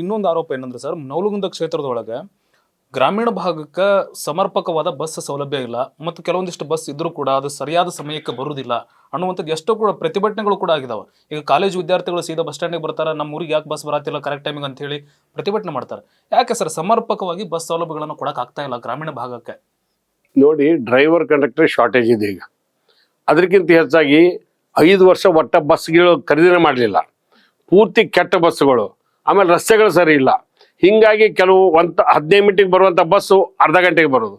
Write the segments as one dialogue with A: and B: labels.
A: ಇನ್ನೊಂದು ಆರೋಪ ಏನಂದ್ರೆ ಸರ್ ನವಲಗುಂದ ಕ್ಷೇತ್ರದೊಳಗೆ ಗ್ರಾಮೀಣ ಭಾಗಕ್ಕೆ ಸಮರ್ಪಕವಾದ ಬಸ್ ಸೌಲಭ್ಯ ಇಲ್ಲ ಮತ್ತು ಕೆಲವೊಂದಿಷ್ಟು ಬಸ್ ಇದ್ರೂ ಕೂಡ ಅದು ಸರಿಯಾದ ಸಮಯಕ್ಕೆ ಬರುವುದಿಲ್ಲ ಅನ್ನುವಂಥದ್ದು ಎಷ್ಟೋ ಕೂಡ ಪ್ರತಿಭಟನೆಗಳು ಕೂಡ ಆಗಿದಾವೆ. ಈಗ ಕಾಲೇಜು ವಿದ್ಯಾರ್ಥಿಗಳು ಸೀದಾ ಬಸ್ ಸ್ಟ್ಯಾಂಡಿಗೆ ಬರ್ತಾರೆ, ನಮ್ಮ ಊರಿಗೆ ಯಾಕೆ ಬಸ್ ಬರತ್ತಿಲ್ಲ ಕರೆಕ್ಟ್ ಟೈಮಿಗೆ ಅಂತ ಹೇಳಿ ಪ್ರತಿಭಟನೆ ಮಾಡ್ತಾರೆ. ಯಾಕೆ ಸರ್ ಸಮರ್ಪಕವಾಗಿ ಬಸ್ ಸೌಲಭ್ಯಗಳನ್ನು ಕೊಡಕ್ಕೆ ಆಗ್ತಾ ಇಲ್ಲ ಗ್ರಾಮೀಣ ಭಾಗಕ್ಕೆ?
B: ನೋಡಿ ಡ್ರೈವರ್ ಕಂಡಕ್ಟರ್ ಶಾರ್ಟೇಜ್ ಇದೆ ಈಗ. ಅದಕ್ಕಿಂತ ಹೆಚ್ಚಾಗಿ ಐದು ವರ್ಷ ಒಟ್ಟ ಬಸ್ಗಳು ಖರೀದಿನೇ ಮಾಡಲಿಲ್ಲ. ಪೂರ್ತಿ ಕೆಟ್ಟ ಬಸ್ಸುಗಳು ಆಮೇಲೆ ರಸ್ತೆಗಳು ಸರಿ ಇಲ್ಲ. ಹಿಂಗಾಗಿ ಕೆಲವು ಒಂದು ಹದಿನೈದು ಮಿನಿಟಿಗೆ ಬರುವಂಥ ಬಸ್ಸು ಅರ್ಧ ಗಂಟೆಗೆ ಬರೋದು.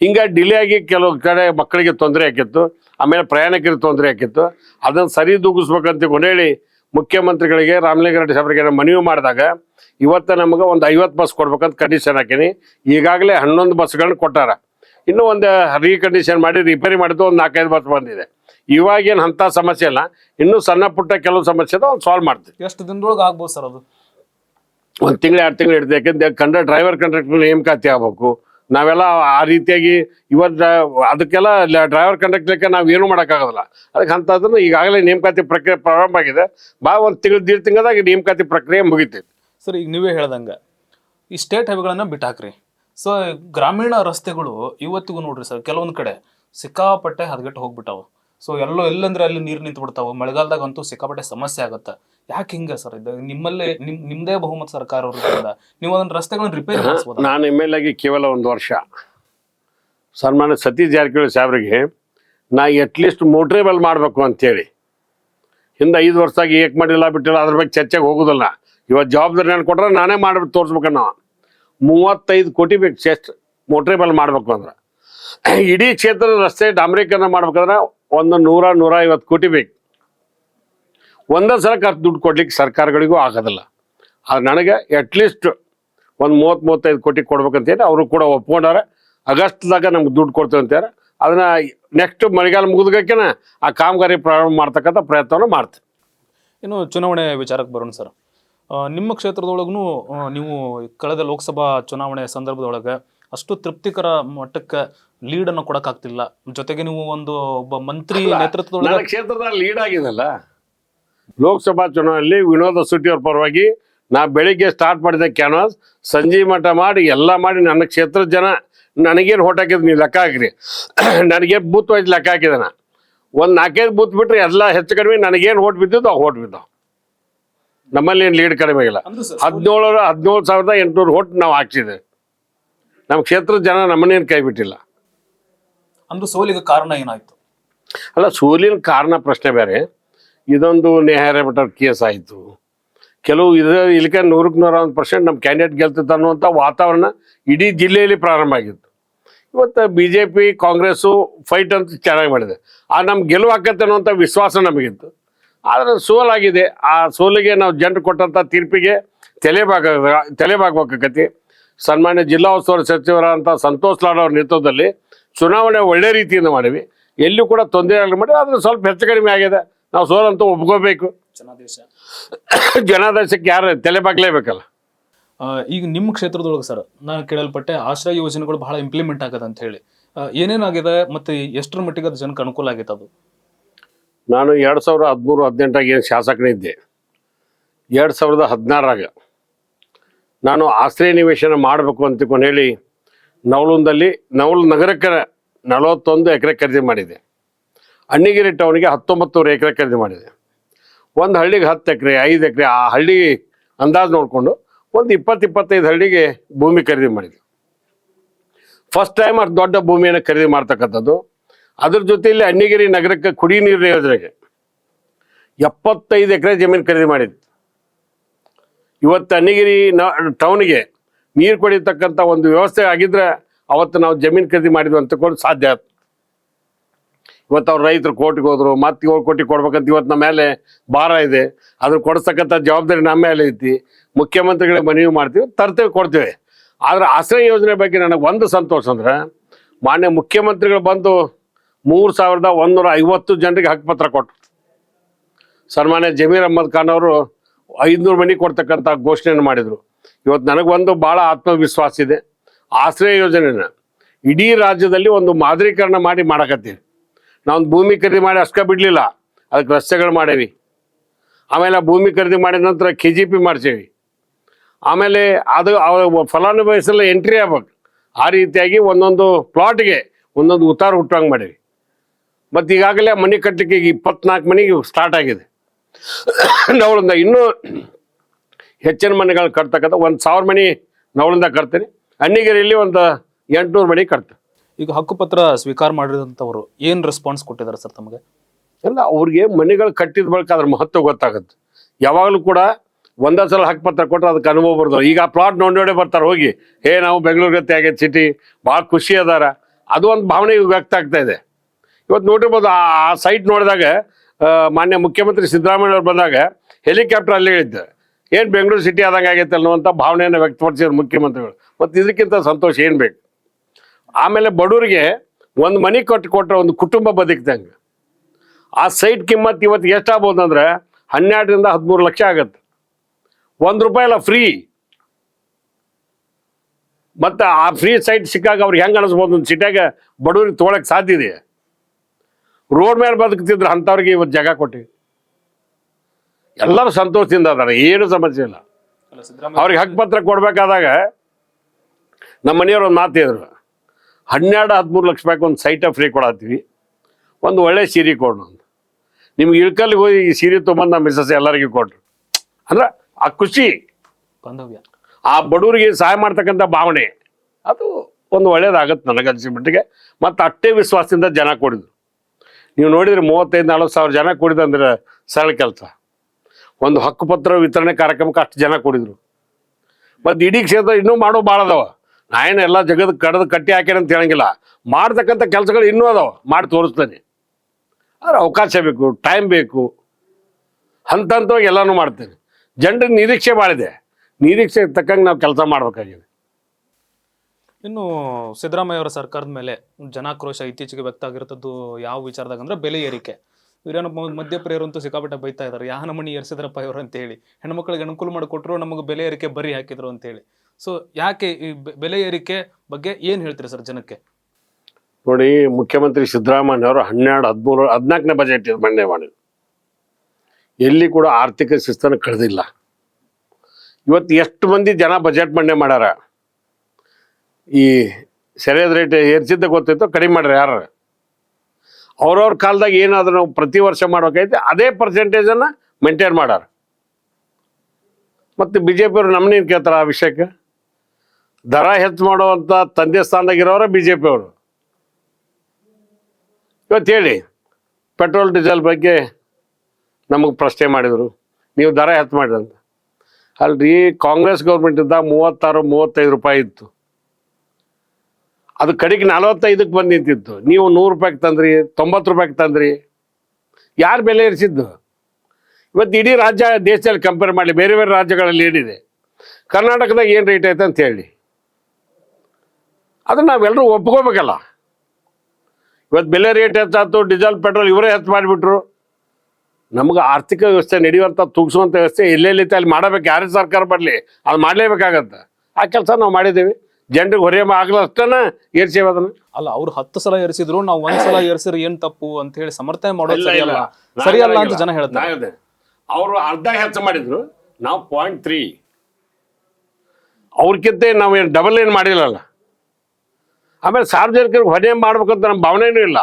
B: ಹಿಂಗಾಗಿ ಡಿಲೇ ಆಗಿ ಕೆಲವು ಕಡೆ ಮಕ್ಕಳಿಗೆ ತೊಂದರೆ ಆಕಿತ್ತು ಆಮೇಲೆ ಪ್ರಯಾಣಿಕರಿಗೆ ತೊಂದರೆ ಆಕಿತ್ತು ಅದನ್ನು ಸರಿ ದೂಗಿಸ್ಬೇಕಂತ ಹೇಳಿ ಮುಖ್ಯಮಂತ್ರಿಗಳಿಗೆ ರಾಮಲಿಂಗಾರೆಡ್ಡಿ ಸಾಹೇಬ್ರಿಗೆ ನಾನು ಮನವಿ ಮಾಡಿದಾಗ ಇವತ್ತು ನಮಗೆ ಒಂದು ಐವತ್ತು ಬಸ್ ಕೊಡ್ಬೇಕಂತ ಕಂಡೀಷನ್ ಹಾಕೀನಿ. ಈಗಾಗಲೇ ಹನ್ನೊಂದು ಬಸ್ಗಳನ್ನ ಕೊಟ್ಟಾರ. ಇನ್ನೂ ಒಂದು ರೀಕಂಡೀಷನ್ ಮಾಡಿ ರಿಪೇರಿ ಮಾಡಿದ್ದು ಒಂದು ನಾಲ್ಕೈದು ಬಸ್ ಬಂದಿದೆ. ಇವಾಗೇನು ಅಂಥ ಸಮಸ್ಯೆ ಇಲ್ಲ. ಇನ್ನೂ ಸಣ್ಣ ಪುಟ್ಟ ಕೆಲವು ಸಮಸ್ಯೆ ಒಂದು ಸಾಲ್ವ್ ಮಾಡ್ತೀವಿ.
A: ಎಷ್ಟು ದಿನದೊಳಗೆ ಆಗ್ಬೋದು ಸರ್ ಅದು?
B: ಒಂದು ತಿಂಗಳು, ಎರಡು ತಿಂಗಳು ಇಡ್ತೀವಿ ಯಾಕೆಂದ್ರೆ ಕಂಡ ಡ್ರೈವರ್ ಕಂಡಕ್ಟರ್ ನೇಮಕಾತಿ ಆಗ್ಬೇಕು. ನಾವೆಲ್ಲ ಆ ರೀತಿಯಾಗಿ ಇವತ್ತು, ಅದಕ್ಕೆಲ್ಲ ಡ್ರೈವರ್ ಕಂಡಕ್ಟರ್ಗೆ ನಾವು ಏನು ಮಾಡೋಕ್ಕಾಗೋದಿಲ್ಲ. ಅದಕ್ಕೆ ಅಂಥದ್ದನ್ನು ಈಗಾಗಲೇ ನೇಮಕಾತಿ ಪ್ರಕ್ರಿಯೆ ಪ್ರಾರಂಭ ಆಗಿದೆ. ಬಾ ಒಂದು ತಿಂಗಳು, ದೀಡ್ ತಿಂಗಳದಾಗ ನೇಮಕಾತಿ ಪ್ರಕ್ರಿಯೆ ಮುಗಿತೈತಿ.
A: ಸರ್, ಈಗ ನೀವೇ ಹೇಳ್ದಂಗೆ, ಈ ಸ್ಟೇಟ್ ಹೈವೇಗಳನ್ನು ಬಿಟ್ಟಾಕ್ರಿ. ಸೊ ಗ್ರಾಮೀಣ ರಸ್ತೆಗಳು ಇವತ್ತಿಗೂ ನೋಡ್ರಿ ಸರ್, ಕೆಲವೊಂದು ಕಡೆ ಸಿಕ್ಕಾಪಟ್ಟೆ ಹದಗೆಟ್ಟು ಹೋಗ್ಬಿಟ್ಟಾವ. ಸೊ ಎಲ್ಲೋ ಎಲ್ಲಂದ್ರೆ ಅಲ್ಲಿ ನೀರು ನಿಂತು ಬಿಡ್ತಾವ ಮಳೆಗಾಲದಾಗಂತೂ ಸಿಕ್ಕಾಪಟ್ಟೆ ಸಮಸ್ಯೆ ಆಗುತ್ತೆ. ಯಾಕೆ ಹಿಂಗೆ ಸರ್ ಇದು? ನಿಮ್ಮಲ್ಲೇ ನಿಮ್ ನಿಮ್ದೇ ಬಹುಮತ ಸರ್ಕಾರ ಅವ್ರಿಂದ ನೀವು ಅದನ್ನ ರಸ್ತೆಗಳನ್ನ ರಿಪೇರಿ ಮಾಡಿಸ್ಬೋದು?
B: ನಾನು ಎಂ ಎಲ್ ಆಗಿ ಕೇವಲ ಒಂದು ವರ್ಷ. ಸನ್ಮಾನ ಸತೀಶ್ ಜಾರಕಿಹೊಳಿ ಸಾಹೇಬ್ರಿಗೆ ನಾ ಅಟ್ಲೀಸ್ಟ್ ಮೋಟ್ರೇಬಲ್ ಮಾಡಬೇಕು ಅಂತೇಳಿ. ಹಿಂದೆ ಐದು ಆಗಿ ಏಕ್ ಮಾಡಿಲ್ಲ ಬಿಟ್ಟಿಲ್ಲ ಅದ್ರ ಬಗ್ಗೆ ಚರ್ಚೆಗೆ ಹೋಗೋದಿಲ್ಲ. ಇವತ್ತು ಜವಾಬ್ದಾರಿ ನಾನು ಕೊಟ್ರೆ ನಾನೇ ಮಾಡಿ ತೋರಿಸ್ಬೇಕು ನಾವು ಮೂವತ್ತೈದು ಕೋಟಿ ಬೇಕು ಚೆಸ್ಟ್ ಮೋಟ್ರೇಬಲ್ ಮಾಡಬೇಕು ಅಂದ್ರೆ. ಇಡೀ ಕ್ಷೇತ್ರದ ರಸ್ತೆ ಡಾಮರೀಕರಣ ಮಾಡ್ಬೇಕಂದ್ರೆ ಒಂದು ನೂರ ನೂರ ಐವತ್ತು ಕೋಟಿ ಬೇಕು. ಒಂದೇ ಸಲ ಖರ್ಚು ದುಡ್ಡು ಕೊಡ್ಲಿಕ್ಕೆ ಸರ್ಕಾರಗಳಿಗೂ ಆಗೋದಿಲ್ಲ. ಆದ್ರೆ ನನಗೆ ಅಟ್ಲೀಸ್ಟ್ ಒಂದು ಮೂವತ್ತು, ಮೂವತ್ತೈದು ಕೋಟಿ ಕೊಡ್ಬೇಕಂತೇಳಿ ಅವರು ಕೂಡ ಒಪ್ಕೊಂಡಾರೆ ಆಗಸ್ಟ್ದಾಗ ನಮ್ಗೆ ದುಡ್ಡು ಕೊಡ್ತೇವೆ ಅಂತಾರೆ ಅದನ್ನ ನೆಕ್ಸ್ಟ್ ಮಳೆಗಾಲ ಮುಗಿದಕ್ಕೆನ ಆ ಕಾಮಗಾರಿ ಪ್ರಾರಂಭ ಮಾಡ್ತಕ್ಕಂಥ ಪ್ರಯತ್ನವನ್ನು ಮಾಡ್ತೀವಿ.
A: ಇನ್ನು ಚುನಾವಣೆ ವಿಚಾರಕ್ಕೆ ಬರೋಣ ಸರ್. ನಿಮ್ಮ ಕ್ಷೇತ್ರದೊಳಗೂ ನೀವು ಕಳೆದ ಲೋಕಸಭಾ ಚುನಾವಣೆ ಸಂದರ್ಭದೊಳಗೆ ಅಷ್ಟು ತೃಪ್ತಿಕರ ಮಟ್ಟಕ್ಕೆ ಲೀಡ್ ಲೀಡನ್ನು ಕೊಡಕ್ಕಾಗ್ತಿಲ್ಲ. ಜೊತೆಗೆ ನೀವು ಒಂದು ಒಬ್ಬ ಮಂತ್ರಿ ನೇತೃತ್ವದೊಳಗೆ
B: ನನ್ನ ಕ್ಷೇತ್ರದಲ್ಲಿ ಲೀಡ್ ಆಗಿದಲ್ಲ ಲೋಕಸಭಾ ಚುನಾವಣೆಯಲ್ಲಿ ವಿನೋದ ಸುಟ್ಟಿ ಅವ್ರ ಪರವಾಗಿ ನಾ ಬೆಳಿಗ್ಗೆ ಸ್ಟಾರ್ಟ್ ಮಾಡಿದೆ ಕ್ಯಾನ್ವಾಸ್ ಸಂಜೆ ಮಠ ಮಾಡಿ ಎಲ್ಲ ಮಾಡಿ ನನ್ನ ಕ್ಷೇತ್ರದ ಜನ ನನಗೇನು ಹೊಟ್ಟೆ ಹಾಕಿದ್ ನೀವು ಲೆಕ್ಕ ಹಾಕ್ರಿ. ನನಗೆ ಬೂತ್ ವೈಸ್ ಲೆಕ್ಕ ಹಾಕಿದೆ ನಾ. ಒಂದು ನಾಲ್ಕೈದು ಬೂತ್ ಬಿಟ್ರೆ ಎಲ್ಲ ಹೆಚ್ಚು ಕಡಿಮೆ ನನಗೇನು ಓಟ್ ಬಿದ್ದಿದ್ದು ಆ ಓಟ್ ಬಿದ್ದಾವ ನಮ್ಮಲ್ಲಿ ಏನು ಲೀಡ್ ಕಡಿಮೆ ಆಗಿಲ್ಲ
A: ಸರ್
B: ಹದಿನೇಳು ಹದಿನೇಳು ಸಾವಿರದ ಎಂಟುನೂರು ಓಟ್ ನಾವು ಹಾಕ್ಸಿದೆ ನಮ್ಮ ಕ್ಷೇತ್ರದ ಜನ ನಮ್ಮನ್ನೇನು ಕೈ ಬಿಟ್ಟಿಲ್ಲ
A: ಅಂದ್ರೆ ಸೋಲಿಗೆ ಕಾರಣ ಏನಾಯ್ತು?
B: ಅಲ್ಲ ಸೋಲಿನ ಕಾರಣ ಪ್ರಶ್ನೆ ಬೇರೆ. ಇದೊಂದು ನೇಹಾರ ಭಟರ್ ಕೇಸ್ ಆಯಿತು. ಕೆಲವು ಇದ ಇಲ್ಲಿಕ ನೂರಕ್ಕೆ ನೂರ ಒಂದು ಪರ್ಸೆಂಟ್ ನಮ್ಮ ಕ್ಯಾಂಡಿಡೇಟ್ ಗೆಲ್ತಿತ್ತು ಅನ್ನುವಂಥ ವಾತಾವರಣ ಇಡೀ ಜಿಲ್ಲೆಯಲ್ಲಿ ಪ್ರಾರಂಭ ಆಗಿತ್ತು. ಇವತ್ತು B J P Congress fight ಅಂತ ಚೆನ್ನಾಗಿ ಮಾಡಿದೆ. ಆ ನಮ್ಗೆ ಗೆಲುವು ಆಕತ್ತೆ ಅನ್ನುವಂಥ ವಿಶ್ವಾಸ ನಮಗಿತ್ತು. ಆದರೆ ಸೋಲಾಗಿದೆ. ಆ ಸೋಲಿಗೆ ನಾವು ಜನರು ಕೊಟ್ಟಂಥ ತೀರ್ಪಿಗೆ ತಲೆಬಾಗ ತಲೆಬಾಗಬೇಕಾಗತಿ ಸನ್ಮಾನ್ಯ ಜಿಲ್ಲಾ ಉಸ್ತುವಾರಿ ಸಚಿವರಾದಂಥ ಸಂತೋಷ್ ಲಾಡ್ ಅವರ ನೇತೃತ್ವದಲ್ಲಿ ಚುನಾವಣೆ ಒಳ್ಳೆ ರೀತಿಯಿಂದ ಮಾಡಿವಿ ಎಲ್ಲೂ ಕೂಡ ತೊಂದರೆ ಆಗಲಿ ಮಾಡಿ ಆದರೆ ಸ್ವಲ್ಪ ಹೆಚ್ಚು ಕಡಿಮೆ ಆಗಿದೆ. ನಾವು ಸೋಲಂತೂ ಒಪ್ಕೋಬೇಕು.
A: ಜನಾದೇಶ.
B: ಜನಾದೇಶಕ್ಕೆ ಯಾರು ತಲೆಬಾಗ್ಲೇಬೇಕಲ್ಲ
A: ಈಗ ನಿಮ್ಮ ಕ್ಷೇತ್ರದೊಳಗೆ ಸರ್ ನಾನು ಕೇಳಲ್ಪಟ್ಟೆ ಆಶ್ರಯ ಯೋಜನೆಗಳು ಬಹಳ ಇಂಪ್ಲಿಮೆಂಟ್ ಆಗದ ಅಂತ ಹೇಳಿ. ಏನೇನಾಗಿದೆ ಮತ್ತೆ ಎಷ್ಟರ ಮಟ್ಟಿಗೆ ಅದು ಜನಕ್ಕೆ ಅನುಕೂಲ ಆಗೈತೆ ಅದು?
B: ನಾನು ಎರಡು ಸಾವಿರದ ಹದಿಮೂರು ಹದಿನೆಂಟಾಗ ಏನು ಶಾಸಕನಿದ್ದೆ. ಎರಡು ಸಾವಿರದ ಹದಿನಾರಾಗ ನಾನು ಆಶ್ರಯ ನಿವೇಶನ ಮಾಡಬೇಕು ಅಂತ ಹೇಳಿ ನವಲುಂದಲ್ಲಿ ನವಲು ನಗರಕ್ಕೆ ನಲವತ್ತೊಂದು ಎಕರೆ ಖರೀದಿ ಮಾಡಿದೆ. ಅಣ್ಣಿಗಿರಿ ಟೌನಿಗೆ ಹತ್ತೊಂಬತ್ತೂರು ಎಕರೆ ಖರೀದಿ ಮಾಡಿದೆ. ಒಂದು ಹಳ್ಳಿಗೆ ಹತ್ತು ಎಕರೆ, ಐದು ಎಕರೆ, ಆ ಹಳ್ಳಿ ಅಂದಾಜು ನೋಡಿಕೊಂಡು ಒಂದು ಇಪ್ಪತ್ತು ಇಪ್ಪತ್ತೈದು ಹಳ್ಳಿಗೆ ಭೂಮಿ ಖರೀದಿ ಮಾಡಿದೆ. ಫಸ್ಟ್ ಟೈಮ್ ಅಷ್ಟು ದೊಡ್ಡ ಭೂಮಿಯನ್ನು ಖರೀದಿ ಮಾಡ್ತಕ್ಕಂಥದ್ದು. ಅದ್ರ ಜೊತೆಯಲ್ಲಿ ಅಣ್ಣಿಗಿರಿ ನಗರಕ್ಕೆ ಕುಡಿ ನೀರಿನ ಯೋಜನೆಗೆ ಎಪ್ಪತ್ತೈದು ಎಕರೆ ಜಮೀನು ಖರೀದಿ ಮಾಡಿದ್ದು ಇವತ್ತು ಅಣ್ಣಿಗಿರಿ ನ, ಟೌನ್ಗೆ ನೀರು ಕೊಡಿತಕ್ಕಂಥ ಒಂದು ವ್ಯವಸ್ಥೆ ಆಗಿದ್ರೆ ಅವತ್ತು ನಾವು ಜಮೀನು ಖರೀದಿ ಮಾಡಿದ್ವಿ ಅಂತಕೊಂಡು ಸಾಧ್ಯ ಆಯ್ತು. ಇವತ್ತು ಅವ್ರು ರೈತರು ಕೋರ್ಟ್ಗೆ ಹೋದ್ರು, ಮತ್ತೆ ಏಳು ಕೋಟಿ ಕೊಡ್ಬೇಕಂತ ಇವತ್ತು ನಮ್ಮ ಮೇಲೆ ಭಾರ ಇದೆ. ಅದ್ರ ಕೊಡಿಸ್ತಕ್ಕಂಥ ಜವಾಬ್ದಾರಿ ನಮ್ಮ ಮೇಲೆ ಐತಿ. ಮುಖ್ಯಮಂತ್ರಿಗಳಿಗೆ ಮನವಿ ಮಾಡ್ತೀವಿ, ತರ್ತೇವೆ, ಕೊಡ್ತೇವೆ. ಆದ್ರೆ ಆಶ್ರಯ ಯೋಜನೆ ಬಗ್ಗೆ ನನಗೆ ಒಂದು ಸಂತೋಷ ಅಂದ್ರೆ, ಮಾನ್ಯ ಮುಖ್ಯಮಂತ್ರಿಗಳು ಬಂದು ಮೂರು ಸಾವಿರದ ಒಂದೂರ ಐವತ್ತು ಜನರಿಗೆ ಹಕ್ಕುಪತ್ರ ಕೊಟ್ಟರು ಸನ್ಮಾನ್ಯ ಜಮೀರ್ ಅಹಮದ್ ಖಾನ್ ಅವರು ಐದುನೂರು ಮನೆ ಕೊಡ್ತಕ್ಕಂಥ ಘೋಷಣೆಯನ್ನು ಮಾಡಿದರು. ಇವತ್ತು ನನಗೊಂದು ಭಾಳ ಆತ್ಮವಿಶ್ವಾಸ ಇದೆ. ಆಶ್ರಯ ಯೋಜನೆನ ಇಡೀ ರಾಜ್ಯದಲ್ಲಿ ಒಂದು ಮಾದರೀಕರಣ ಮಾಡಿ ಮಾಡಕತ್ತೀವಿ ನಾವು ಭೂಮಿ ಖರೀದಿ ಮಾಡಿ ಅಷ್ಟೇ ಬಿಡಲಿಲ್ಲ. ಅದಕ್ಕೆ ರಸ್ತೆಗಳು ಮಾಡೇವಿ. ಆಮೇಲೆ ಭೂಮಿ ಖರೀದಿ ಮಾಡಿದ ನಂತರ ಕೆ ಜಿ ಪಿ ಮಾಡ್ಸೇವಿ. ಆಮೇಲೆ ಅದು ಅವ ಫಲಾನುಭವಿಸಲು ಎಂಟ್ರಿ ಆಗ್ಬೇಕು. ಆ ರೀತಿಯಾಗಿ ಒಂದೊಂದು ಪ್ಲಾಟ್ಗೆ ಒಂದೊಂದು ಉತ್ತಾರ ಹುಟ್ಟುವಂಗೆ ಮಾಡೀವಿ. ಮತ್ತು ಈಗಾಗಲೇ ಮನೆ ಕಟ್ಟಲಿಕ್ಕೆ ಈಗ ಇಪ್ಪತ್ನಾಲ್ಕು ಮನೆಗೆ ಸ್ಟಾರ್ಟ್ ಆಗಿದೆ. ನವಳಿಂದ ಇನ್ನೂ ಹೆಚ್ಚಿನ ಮನೆಗಳು ಕಟ್ತಕ್ಕಂಥ ಒಂದು ಸಾವಿರ ಮನೆ ನವಳಿಂದ ಕಟ್ತೀನಿ. ಅಣ್ಣಿಗೆರೆಯಲ್ಲಿ ಒಂದು ಎಂಟುನೂರು ಮನೆ ಕಟ್ತೀನಿ.
A: ಈಗ ಹಕ್ಕುಪತ್ರ ಸ್ವೀಕಾರ ಮಾಡಿದಂಥವ್ರು ಏನು ರೆಸ್ಪಾನ್ಸ್ ಕೊಟ್ಟಿದ್ದಾರೆ ಸರ್ ತಮಗೆ?
B: ಎಲ್ಲ ಅವ್ರಿಗೆ ಮನೆಗಳು ಕಟ್ಟಿದ ಬಳಿಕ ಅದ್ರ ಮಹತ್ವ ಗೊತ್ತಾಗುತ್ತೆ. ಯಾವಾಗಲೂ ಕೂಡ ಒಂದೇ ಸಲ ಹಕ್ಕುಪತ್ರ ಕೊಟ್ಟರೆ ಅದಕ್ಕೆ ಅನುಭವ ಬರ್ತಾರೆ ಈಗ ಆ ಪ್ಲಾಟ್ ನೋಡಿ ನೋಡೇ ಬರ್ತಾರೆ ಹೋಗಿ ಏ ನಾವು ಬೆಂಗಳೂರು ಗತಿ ಆಗೈತೆ ಸಿಟಿ ಭಾಳ ಖುಷಿ ಅದಾರ. ಅದು ಒಂದು ಭಾವನೆ ವ್ಯಕ್ತ ಆಗ್ತಾ ಇದೆ. ಇವತ್ತು ನೋಡಿರ್ಬೋದು ಆ ಸೈಟ್ ನೋಡಿದಾಗ ಮಾನ್ಯ ಮುಖ್ಯಮಂತ್ರಿ ಸಿದ್ದರಾಮಯ್ಯ ಅವ್ರು ಬಂದಾಗ ಹೆಲಿಕಾಪ್ಟರ್ ಅಲ್ಲೇ ಹೇಳಿದ್ದೆ. ಏನು ಬೆಂಗಳೂರು ಸಿಟಿ ಆದಂಗೆ ಆಗೈತೆ ಅನ್ನುವಂಥ ಭಾವನೆಯನ್ನು ವ್ಯಕ್ತಪಡಿಸಿದ್ರು ಮುಖ್ಯಮಂತ್ರಿಗಳು. ಮತ್ತು ಇದಕ್ಕಿಂತ ಸಂತೋಷ ಏನು ಬೇಕು? ಆಮೇಲೆ ಬಡವರಿಗೆ ಒಂದು ಮನೆ ಕೊಟ್ಟು ಕೊಟ್ಟರೆ ಒಂದು ಕುಟುಂಬ ಬದುಕಿದಂಗೆ ಆ ಸೈಟ್ ಕಿಮ್ಮತ್ತು ಇವತ್ತು ಎಷ್ಟಾಗ್ಬೋದು ಅಂದ್ರೆ ಹನ್ನೆರಡರಿಂದ ಹದಿಮೂರು ಲಕ್ಷ ಆಗತ್ತೆ. ಒಂದು ರೂಪಾಯಿ ಎಲ್ಲ ಫ್ರೀ. ಮತ್ತು ಆ ಫ್ರೀ ಸೈಟ್ ಸಿಕ್ಕಾಗ ಅವ್ರಿಗೆ ಹೆಂಗೆ ಅನಿಸ್ಬೋದು? ಒಂದು ಸಿಟ್ಯಾಗ ಬಡವ್ರಿಗೆ ತೊಗೊಳಕ್ಕೆ ಸಾಧ್ಯ ಇದೆ ರೋಡ್ ಮೇಲೆ ಬದುಕ್ತಿದ್ರು ಅಂಥವ್ರಿಗೆ ಇವತ್ತು ಜಾಗ ಕೊಟ್ಟು ಎಲ್ಲರೂ ಸಂತೋಷದಿಂದ ಅದಾರೆ ಏನು ಸಮಸ್ಯೆ ಇಲ್ಲ.
A: ಅವ್ರಿಗೆ ಹಕ್ಕು
B: ಪತ್ರ ಹಕ್ಕುಪತ್ರ ಕೊಡಬೇಕಾದಾಗ ನಮ್ಮ ಮನೆಯವ್ರು ಒಂದು ಮಾತಿದ್ರು ಹನ್ನೆರಡು ಹದಿಮೂರು ಲಕ್ಷ ರೂಪಾಯಿ ಒಂದು ಸೈಟ ಫ್ರೀ ಕೊಡತ್ತೀವಿ. ಒಂದು ಒಳ್ಳೆ ಸೀರೆ ಕೊಡು ಅಂತ. ನಿಮ್ಗೆ ಇಳ್ಕಲ್ಲಿ ಹೋಗಿ ಈ ಸೀರೆ ತೊಗೊಂಬಂದು ನಮ್ಮ ಮಿಸಸ್ ಎಲ್ಲರಿಗೂ ಕೊಟ್ರು. ಅಂದ್ರೆ ಆ ಖುಷಿ
A: ಬಾಂಧವ್ಯ.
B: ಆ ಬಡವರಿಗೆ ಸಹಾಯ ಮಾಡ್ತಕ್ಕಂಥ ಭಾವನೆ ಅದು ಒಂದು ಒಳ್ಳೇದಾಗತ್ತೆ ನನಗನ್ಸಿದ ಮಟ್ಟಿಗೆ ಮತ್ತು ಅಟ್ಟೆ ವಿಶ್ವಾಸದಿಂದ ಜನ ಕೊಡಿದ್ರು. ನೀವು ನೋಡಿದ್ರೆ ಮೂವತ್ತೈದು, ನಲ್ವತ್ತು ಸಾವಿರ ಜನ ಕೂಡಿದಂದ್ರೆ ಸರಳ ಕೆಲಸ. ಒಂದು ಹಕ್ಕುಪತ್ರ ವಿತರಣೆ ಕಾರ್ಯಕ್ರಮಕ್ಕೆ ಅಷ್ಟು ಜನ ಕೂಡಿದ್ರು. ಮತ್ತು ಇಡೀ ಕ್ಷೇತ್ರ ಇನ್ನೂ ಮಾಡೋ ಭಾಳ ಅದಾವ. ನಾ ಏನು ಎಲ್ಲ ಜಗದ ಕಡ್ದು ಕಟ್ಟಿ ಹಾಕ್ಯಾರ ಅಂತ ಹೇಳಂಗಿಲ್ಲ. ಮಾಡ್ತಕ್ಕಂಥ ಕೆಲಸಗಳು ಇನ್ನೂ ಅದಾವ. ಮಾಡಿ ತೋರಿಸ್ತಾನೆ. ಆದ್ರೆ ಅವಕಾಶ ಬೇಕು ಟೈಮ್ ಬೇಕು. ಹಂತ ಹಂತವಾಗಿ ಎಲ್ಲನೂ ಮಾಡ್ತೇನೆ. ಜನರಿಗೆ ನಿರೀಕ್ಷೆ ಮಾಡಿದೆ ನಿರೀಕ್ಷೆ ತಕ್ಕಂಗೆ ನಾವು ಕೆಲಸ ಮಾಡಬೇಕಾಗಿದೆ.
A: ಇನ್ನು ಸಿದ್ದರಾಮಯ್ಯ ಅವರ ಸರ್ಕಾರದ ಮೇಲೆ ಜನಾಕ್ರೋಶ ಇತ್ತೀಚೆಗೆ ವ್ಯಕ್ತ ಆಗಿರೋದು ಯಾವ ವಿಚಾರದಾಗ ಅಂದ್ರೆ ಬೆಲೆ ಏರಿಕೆ. ಇವ್ರೇನೋ ಮ- ಮದ್ಯಪ್ರಿಯರು ಅಂತೂ ಸಿಕ್ಕಾಪಟ್ಟೆ ಬೈತಾ ಇದ್ದಾರೆ. ಯಾನ ನಮನಿ ಏರ್ಸಿದ್ರಪ್ಪ ಇವರು ಅಂತ ಹೇಳಿ. ಹೆಣ್ಮಕ್ಳಿಗೆ ಅನುಕೂಲ ಮಾಡಿಕೊಟ್ರು ನಮಗೆ ಬೆಲೆ ಏರಿಕೆ ಬರಿ ಹಾಕಿದ್ರು ಅಂತ ಹೇಳಿ. ಸೊ ಯಾಕೆ ಈ ಬೆಲೆ ಏರಿಕೆ ಬಗ್ಗೆ ಏನು ಹೇಳ್ತೀರಿ ಸರ್ ಜನಕ್ಕೆ?
B: ನೋಡಿ, ಮುಖ್ಯಮಂತ್ರಿ ಸಿದ್ದರಾಮಯ್ಯ ಅವರು ಹನ್ನೆರಡು ಹದಿಮೂರು, ಹದಿನಾಲ್ಕನೇ ಬಜೆಟ್ ಮಂಡನೆ ಮಾಡಿದ್ರು. ಎಲ್ಲಿ ಕೂಡ ಆರ್ಥಿಕ ಶಿಸ್ತನ್ನು ಕಳೆದಿಲ್ಲ. ಇವತ್ತು ಎಷ್ಟು ಮಂದಿ ಜನ ಬಜೆಟ್ ಮಂಡನೆ ಮಾಡ್ಯಾರ? ಈ ಸರಿಯಾದ ರೇಟ್ ಏರ್ಸಿದ್ದ ಗೊತ್ತಿತ್ತು, ಕಡಿಮೆ ಮಾಡ್ರಿ ಯಾರು. ಅವ್ರವ್ರ ಕಾಲದಾಗ ಏನಾದರೂ ನಾವು ಪ್ರತಿ ವರ್ಷ ಮಾಡ್ಬೇಕೈತೆ ಅದೇ ಪರ್ಸೆಂಟೇಜನ್ನು ಮೇಂಟೈನ್ ಮಾಡ್ಯಾರ ಮತ್ತು ಬಿ ಜೆ ಪಿಯವರು ನಮ್ಮನೇನು ಕೇಳ್ತಾರೆ ಆ ವಿಷಯಕ್ಕೆ? ದರ ಹೆಚ್ಚು ಮಾಡುವಂಥ ತಂದೆ ಸ್ಥಾನದಾಗಿರೋರ ಬಿ ಜೆ ಪಿಯವರು ಇವತ್ತು ಹೇಳಿ, ಪೆಟ್ರೋಲ್, ಡೀಸೆಲ್ ಬಗ್ಗೆ ನಮಗೆ ಪ್ರಶ್ನೆ ಮಾಡಿದರು, ನೀವು ದರ ಹೆಚ್ಚು ಮಾಡಿದಂತ ಅಲ್ರಿ, ಕಾಂಗ್ರೆಸ್ ಗೌರ್ಮೆಂಟಿಂದ ಮೂವತ್ತಾರು, ಮೂವತ್ತೈದು ರೂಪಾಯಿ ಇತ್ತು. ಅದು ಕಡೆಗೆ ನಲವತ್ತೈದಕ್ಕೆ ಬಂದು ನಿಂತಿತ್ತು. ನೀವು ನೂರು ರೂಪಾಯಿಗೆ ತಂದ್ರಿ, ತೊಂಬತ್ತು ರೂಪಾಯಿಗೆ ತಂದ್ರಿ. ಯಾರು ಬೆಲೆ ಇರಿಸಿದ್ದು ಇವತ್ತು ಇಡೀ ರಾಜ್ಯ ದೇಶದಲ್ಲಿ ಕಂಪೇರ್ ಮಾಡಲಿ, ಬೇರೆ ಬೇರೆ ರಾಜ್ಯಗಳಲ್ಲಿ ಏನಿದೆ? ಕರ್ನಾಟಕದಾಗ ಏನು ರೇಟ್ ಐತೆ ಅಂತ ಹೇಳಿ. ಅದನ್ನು ನಾವೆಲ್ಲರೂ ಒಪ್ಕೋಬೇಕಲ್ಲ. ಇವತ್ತು ಬೆಲೆ ರೇಟ್ ಹೆಚ್ಚಾಯ್ತು ಡೀಸೆಲ್ ಪೆಟ್ರೋಲ್ ಇವರೇ ಹೆಚ್ಚು ಮಾಡಿಬಿಟ್ರು? ನಮಗೆ ಆರ್ಥಿಕ ವ್ಯವಸ್ಥೆ ನಡೆಯುವಂಥ ತೂಗಿಸುವಂಥ ವ್ಯವಸ್ಥೆ ಎಲ್ಲೆಲ್ಲಿತ್ತು ಅಲ್ಲಿ ಮಾಡಬೇಕು. ಯಾರೇ ಸರ್ಕಾರ ಬರಲಿ, ಅದು ಮಾಡಲೇಬೇಕಾಗತ್ತೆ. ಆ ಕೆಲಸ ನಾವು ಮಾಡಿದ್ದೀವಿ. ಜನರಿಗೆ ಹೊರೆ ಆಗ್ಲಷ್ಟನ ಏರ್ಸೇವೆ ಅದನ್ನ
A: ಅಲ್ಲ ಅವ್ರು ಹತ್ತು ಸಲ ಏರಿಸಿದ್ರು ನಾವು ಒಂದ್ ಸಲ ಏರಿಸಿದ್ರೆ ಏನ್ ತಪ್ಪು ಅಂತ ಹೇಳಿ ಸಮರ್ಥನೆ ಮಾಡೋದು ಸರಿಯಲ್ಲ. ಸರಿಯಲ್ಲ ಅಂತ ಜನ ಹೇಳ್ತಾರೆ.
B: ಅವರು ಅರ್ಧ ಹೆಚ್ಚು ಮಾಡಿದ್ರು ನಾವು ಪಾಯಿಂಟ್ ತ್ರೀ ಅವ್ರಕ್ಕಿಂತ ನಾವು ಏನು ಡಬಲ್ ಏನು ಮಾಡಿಲ್ಲಲ್ಲ. ಆಮೇಲೆ ಸಾರ್ವಜನಿಕರಿಗೆ ಹೊಣೆ ಮಾಡ್ಬೇಕಂತ ನಮ್ಮ ಭಾವನೆನೂ ಇಲ್ಲ.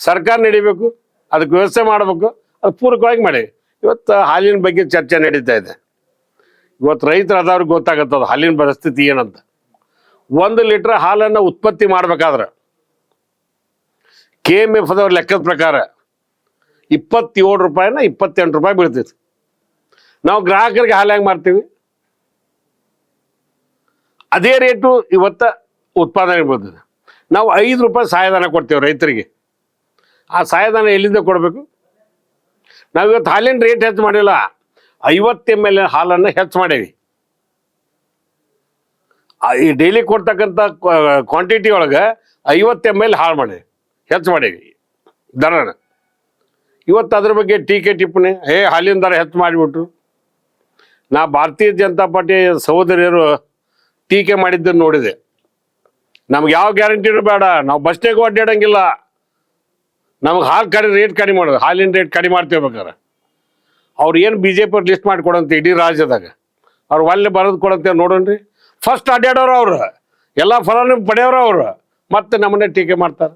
B: ಸರ್ಕಾರ ನಡಿಬೇಕು ಅದಕ್ಕೆ ವ್ಯವಸ್ಥೆ ಮಾಡಬೇಕು ಅದು ಪೂರಕವಾಗಿ ಮಾಡಿ. ಇವತ್ತು ಹಾಲಿನ ಬಗ್ಗೆ ಚರ್ಚೆ ನಡೀತಾ ಇದೆ. ಇವತ್ತು ರೈತರು ಅದವ್ರಿಗೆ ಅದು ಹಾಲಿನ ಪರಿಸ್ಥಿತಿ ಏನಂತ. ಒಂದು ಲೀಟ್ರ್ ಹಾಲನ್ನು ಉತ್ಪತ್ತಿ ಮಾಡಬೇಕಾದ್ರೆ ಕೆ ಎಂ ಎಫ್ ಅದವ್ರ ಲೆಕ್ಕದ ಪ್ರಕಾರ ಇಪ್ಪತ್ತೇಳು ರೂಪಾಯಿನ ಇಪ್ಪತ್ತೆಂಟು ರೂಪಾಯಿ ಬೀಳ್ತೈತಿ. ನಾವು ಗ್ರಾಹಕರಿಗೆ ಹಾಲು ಹೆಂಗೆ ಮಾಡ್ತೀವಿ ಅದೇ ರೇಟು ಇವತ್ತ ಉತ್ಪಾದನೆ ಬೀಳ್ತದೆ ನಾವು ಐದು ರೂಪಾಯಿ ಸಹಾಯಧನ ಕೊಡ್ತೇವೆ ರೈತರಿಗೆ. ಆ ಸಹಾಯಧನ ಎಲ್ಲಿಂದ ಕೊಡಬೇಕು? ನಾವು ಇವತ್ತು ಹಾಲಿನ ರೇಟ್ ಹೆಚ್ಚು ಮಾಡಿಲ್ಲ. ಐವತ್ತು ಎಂ ಎಲ್ ಹಾಲನ್ನು ಹೆಚ್ಚು ಮಾಡೇವಿ ಈ ಡೈಲಿ ಕೊಡ್ತಕ್ಕಂಥ ಕ್ವಾಂಟಿಟಿ ಒಳಗೆ ಐವತ್ತು ಎಂ ಎಲ್ ಹಾಳು ಮಾಡೇವಿ ಹೆಚ್ಚು ಮಾಡೇವಿ ದರನ ಇವತ್ತು ಅದ್ರ ಬಗ್ಗೆ ಟೀಕೆ ಟಿಪ್ಪಣಿ. ಹೇ ಹಾಲಿನ ದರ ಹೆಚ್ಚು ಮಾಡಿಬಿಟ್ರು. ನಾ ಭಾರತೀಯ ಜನತಾ ಪಾರ್ಟಿ ಸಹೋದರಿಯರು ಟೀಕೆ ಮಾಡಿದ್ದನ್ನು ನೋಡಿದೆ. ನಮ್ಗೆ ಯಾವ ಗ್ಯಾರಂಟಿ ಬೇಡ. ನಾವು ಬಸ್ನಾಗ ಅಡ್ಡಾಡಂಗಿಲ್ಲ ನಮ್ಗೆ ಹಾಲು ಕಡಿಮೆ ರೇಟ್ ಕಡಿಮೆ ಮಾಡೋದು. ಹಾಲಿನ ರೇಟ್ ಕಡಿಮೆ ಮಾಡ್ತೀವಿ ಬೇಕಾರೆ ಅವ್ರು ಏನು ಬಿ ಜೆ ಪಿ ಲಿಸ್ಟ್ ಮಾಡಿ ಕೊಡಂತ ಇಡೀ ರಾಜ್ಯದಾಗ? ಅವ್ರು ಒಳ್ಳೆ ಬರೆದು ಕೊಡಂತೆ ನೋಡೋಣ್ರಿ. ಫಸ್ಟ್ ಅಡ್ಡಾಡೋರು ಅವ್ರು. ಎಲ್ಲ ಫಲಾನು ಪಡೆಯೋರು ಅವ್ರು. ಮತ್ತೆ ನಮ್ಮನ್ನೇ ಟೀಕೆ ಮಾಡ್ತಾರೆ.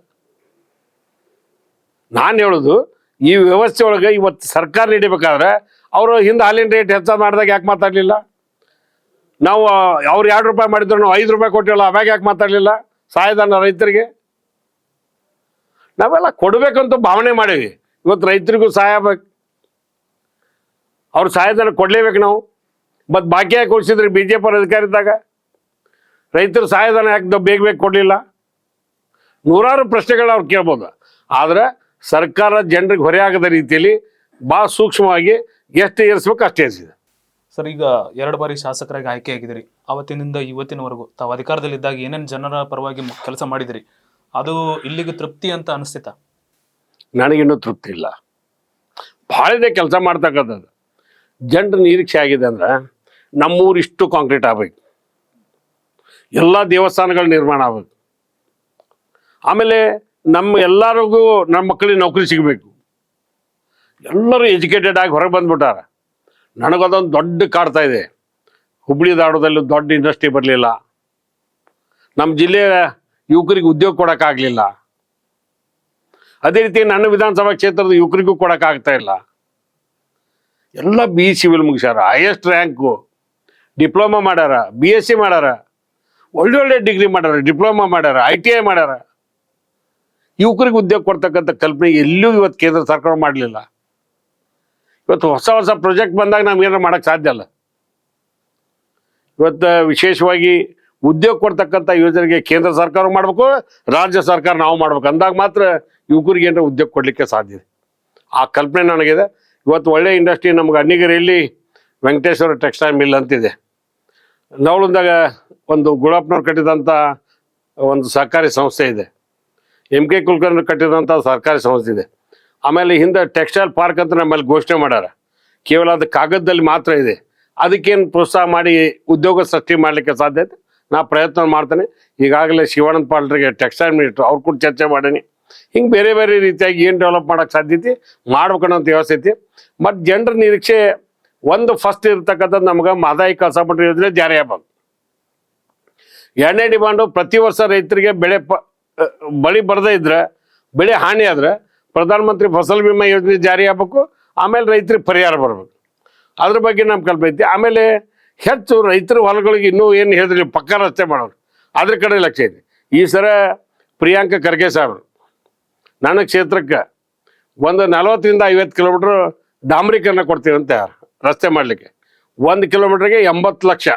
B: ನಾನು ಹೇಳೋದು, ಈ ವ್ಯವಸ್ಥೆ ಒಳಗೆ ಇವತ್ತು ಸರ್ಕಾರ ನೀಡಬೇಕಾದ್ರೆ ಅವರು ಹಿಂದೆ ಹಾಲಿನ ರೇಟ್ ಹೆಚ್ಚ ಮಾಡಿದಾಗ ಯಾಕೆ ಮಾತಾಡಲಿಲ್ಲ? ನಾವು ಅವ್ರು ಎರಡು ರೂಪಾಯಿ ಮಾಡಿದ್ರು ನಾವು ಐದು ರೂಪಾಯಿ ಕೊಟ್ಟಿಲ್ಲ ಅವಾಗ ಯಾಕೆ ಮಾತಾಡಲಿಲ್ಲ? ಸಹಾಯಧನ ರೈತರಿಗೆ? ನಾವೆಲ್ಲ ಕೊಡಬೇಕಂತ ಭಾವನೆ ಮಾಡೀವಿ ಇವತ್ತು ರೈತರಿಗೂ ಸಹಾಯ ಬೇಕು ಅವ್ರು ಸಹಾಯಧನ ಕೊಡಲೇಬೇಕು ನಾವು. ಮತ್ತು ಬಾಕಿ ಯಾಕೆ ಉಳಿಸಿದ್ರೆ ಬಿ ಜೆ ಪಿ ಅಧಿಕಾರ ಇದ್ದಾಗ ರೈತರು ಸಹಾಯಧನ ಯಾಕೆ ಬೇಗ ಬೇಗ ಕೊಡಲಿಲ್ಲ? ನೂರಾರು ಪ್ರಶ್ನೆಗಳು ಅವ್ರು ಕೇಳ್ಬೋದು. ಆದರೆ ಸರ್ಕಾರ ಜನರಿಗೆ ಹೊರೆ ಆಗದ ರೀತಿಯಲ್ಲಿ ಭಾಳ ಸೂಕ್ಷ್ಮವಾಗಿ ಎಷ್ಟು ಏರಿಸ್ಬೇಕು ಅಷ್ಟು ಏರಿಸಿದೆ
A: ಸರ್ ಈಗ ಎರಡು ಬಾರಿ ಶಾಸಕರಾಗಿ ಆಯ್ಕೆಯಾಗಿದ್ದೀರಿ. ಅವತ್ತಿನಿಂದ ಇವತ್ತಿನವರೆಗೂ ತಾವು ಅಧಿಕಾರದಲ್ಲಿದ್ದಾಗ ಏನೇನು ಜನರ ಪರವಾಗಿ ಕೆಲಸ ಮಾಡಿದಿರಿ? ಅದು ಇಲ್ಲಿಗೆ ತೃಪ್ತಿ ಅಂತ ಅನಿಸ್ತಿತ್ತ?
B: ನನಗಿನ್ನೂ ತೃಪ್ತಿ ಇಲ್ಲ. ಭಾಳ ಇದೆ ಕೆಲಸ ಮಾಡ್ತಕ್ಕಂಥದ್ದು. ಜನರ ನಿರೀಕ್ಷೆ ಆಗಿದೆ ಅಂದ್ರೆ ನಮ್ಮೂರು ಇಷ್ಟು ಕಾಂಕ್ರೀಟ್ ಆಗ್ಬೇಕು. ಎಲ್ಲ ದೇವಸ್ಥಾನಗಳು ನಿರ್ಮಾಣ ಆಗ್ಬೇಕು. ಆಮೇಲೆ ನಮ್ಮ ಎಲ್ಲರಿಗೂ ನಮ್ಮ ಮಕ್ಕಳಿಗೆ ನೌಕರಿ ಸಿಗಬೇಕು. ಎಲ್ಲರೂ ಎಜುಕೇಟೆಡ್ ಆಗಿ ಹೊರಗೆ ಬಂದ್ಬಿಟ್ಟಾರ. ನನಗದೊಂದು ದೊಡ್ಡ ಕಾಡ್ತಾ ಇದೆ. ಹುಬ್ಳಿ ಧಾರವಾಡದಲ್ಲಿ ದೊಡ್ಡ ಇಂಡಸ್ಟ್ರಿ ಬರಲಿಲ್ಲ. ನಮ್ಮ ಜಿಲ್ಲೆಯ ಯುವಕರಿಗೆ ಉದ್ಯೋಗ ಕೊಡೋಕ್ಕಾಗಲಿಲ್ಲ. ಅದೇ ರೀತಿ ನನ್ನ ವಿಧಾನಸಭಾ ಕ್ಷೇತ್ರದ ಯುವಕರಿಗೂ ಕೊಡೋಕ್ಕಾಗ್ತಾ ಇಲ್ಲ. ಎಲ್ಲ ಬಿ ಸಿವಿಲ್ ಮುಗಿಸ್ಯಾರ ಹೈಯೆಸ್ಟ್ ರ್ಯಾಂಕು ಡಿಪ್ಲೊಮಾ ಮಾಡ್ಯಾರ ಬಿ ಎಸ್ ಸಿ ಮಾಡ್ಯಾರ. ಒಳ್ಳೆ ಒಳ್ಳೆ ಡಿಗ್ರಿ ಮಾಡ್ಯಾರ ಡಿಪ್ಲೊಮಾ ಮಾಡ್ಯಾರ ಐ ಟಿ ಐ ಮಾಡ್ಯಾರ. ಯುವಕರಿಗೆ ಉದ್ಯೋಗ ಕೊಡ್ತಕ್ಕಂಥ ಕಲ್ಪನೆ ಎಲ್ಲೂ ಇವತ್ತು ಕೇಂದ್ರ ಸರ್ಕಾರ ಮಾಡಲಿಲ್ಲ. ಇವತ್ತು ಹೊಸ ಹೊಸ ಪ್ರಾಜೆಕ್ಟ್ ಬಂದಾಗ ನಾವು ಏನಾರು ಮಾಡೋಕ್ಕೆ ಸಾಧ್ಯ ಅಲ್ಲ. ಇವತ್ತು ವಿಶೇಷವಾಗಿ ಉದ್ಯೋಗ ಕೊಡ್ತಕ್ಕಂಥ ಯೋಜನೆಗೆ ಕೇಂದ್ರ ಸರ್ಕಾರ ಮಾಡಬೇಕು, ರಾಜ್ಯ ಸರ್ಕಾರ ನಾವು ಮಾಡ್ಬೇಕು. ಅಂದಾಗ ಮಾತ್ರ ಯುವಕರಿಗೆ ಏನಾರ ಉದ್ಯೋಗ ಕೊಡಲಿಕ್ಕೆ ಸಾಧ್ಯ ಇದೆ. ಆ ಕಲ್ಪನೆ ನನಗಿದೆ. ಇವತ್ತು ಒಳ್ಳೆ ಇಂಡಸ್ಟ್ರಿ ನಮ್ಗೆ ಅಣ್ಣಿಗರಿಯಲ್ಲಿ ವೆಂಕಟೇಶ್ವರ ಟೆಕ್ಸ್ಟೈಲ್ ಮಿಲ್ ಅಂತಿದೆ. ನವಳಂದಾಗ ಒಂದು ಗುಳಾಪ್ನವ್ರು ಕಟ್ಟಿದಂಥ ಒಂದು ಸರ್ಕಾರಿ ಸಂಸ್ಥೆ ಇದೆ. ಎಂ ಕೆ ಕುಲಕರ್ಣಿ ಕಟ್ಟಿದಂಥ ಸರ್ಕಾರಿ ಸಂಸ್ಥೆ ಇದೆ. ಆಮೇಲೆ ಹಿಂದೆ ಟೆಕ್ಸ್ಟೈಲ್ ಪಾರ್ಕ್ ಅಂತ ನಮ್ಮಲ್ಲಿ ಘೋಷಣೆ ಮಾಡ್ಯಾರ. ಕೇವಲ ಅದು ಕಾಗದದಲ್ಲಿ ಮಾತ್ರ ಇದೆ. ಅದಕ್ಕೇನು ಪ್ರೋತ್ಸಾಹ ಮಾಡಿ ಉದ್ಯೋಗ ಸೃಷ್ಟಿ ಮಾಡಲಿಕ್ಕೆ ಸಾಧ್ಯತೆ ನಾ ಪ್ರಯತ್ನ ಮಾಡ್ತೇನೆ. ಈಗಾಗಲೇ ಶಿವಾನಂದ ಪಾಲ್ರಿಗೆ ಟೆಕ್ಸ್ಟೈಲ್ ಮಿನಿಸ್ಟ್ರು ಅವ್ರ ಕೂಡ ಚರ್ಚೆ ಮಾಡೀನಿ. ಹಿಂಗೆ ಬೇರೆ ಬೇರೆ ರೀತಿಯಾಗಿ ಏನು ಡೆವಲಪ್ ಮಾಡೋಕ್ಕೆ ಸಾಧ್ಯತೆ ಮಾಡ್ಬೇಕನ್ನೋಂಥ ವ್ಯವಸ್ಥೆ ಮತ್ತು ಜನರ ನಿರೀಕ್ಷೆ ಒಂದು ಫಸ್ಟ್ ಇರ್ತಕ್ಕಂಥದ್ದು ನಮ್ಗೆ ಮಾದಾಯಿ ಕಳಸ ಮಟ್ಟ ಯೋಜನೆ ಜಾರಿ ಆಗ್ಬೋದು ಎರಡನೇ ಡಿಮಾಂಡು ಪ್ರತಿ ವರ್ಷ ರೈತರಿಗೆ ಬೆಳೆ ಪ ಬಳಿ ಬರದೇ ಇದ್ರೆ, ಬೆಳೆ ಹಾನಿ ಆದ್ರೆ ಪ್ರಧಾನಮಂತ್ರಿ ಫಸಲ್ ಬಿಮಾ ಯೋಜನೆ ಜಾರಿ ಆಗ್ಬೇಕು, ಆಮೇಲೆ ರೈತರಿಗೆ ಪರಿಹಾರ ಬರಬೇಕು. ಅದ್ರ ಬಗ್ಗೆ ನಮ್ಮ ಕಲ್ಪನೆ ಐತಿ. ಆಮೇಲೆ ಹೆಚ್ಚು ರೈತರ ಹೊಲಗಳಿಗೆ ಇನ್ನೂ ಏನು ಹೇಳಿದ್ರಿ ಪಕ್ಕ ರಸ್ತೆ ಮಾಡೋರು. ಅದ್ರ ಕಡೆ ಲಕ್ಷ ಐತಿ. ಈ ಸರ ಪ್ರಿಯಾಂಕ ಖರ್ಗೆ ಸಾಹೇಬ್ರು ನನ್ನ ಕ್ಷೇತ್ರಕ್ಕೆ ಒಂದು ನಲವತ್ತರಿಂದ ಐವತ್ತು ಕಿಲೋಮೀಟ್ರ್ ಡಾಂಬರೀಕರಣ ಅಂತ ರಸ್ತೆ ಮಾಡಲಿಕ್ಕೆ. ಒಂದು ಕಿಲೋಮೀಟ್ರಿಗೆ ಎಂಬತ್ತು ಲಕ್ಷ.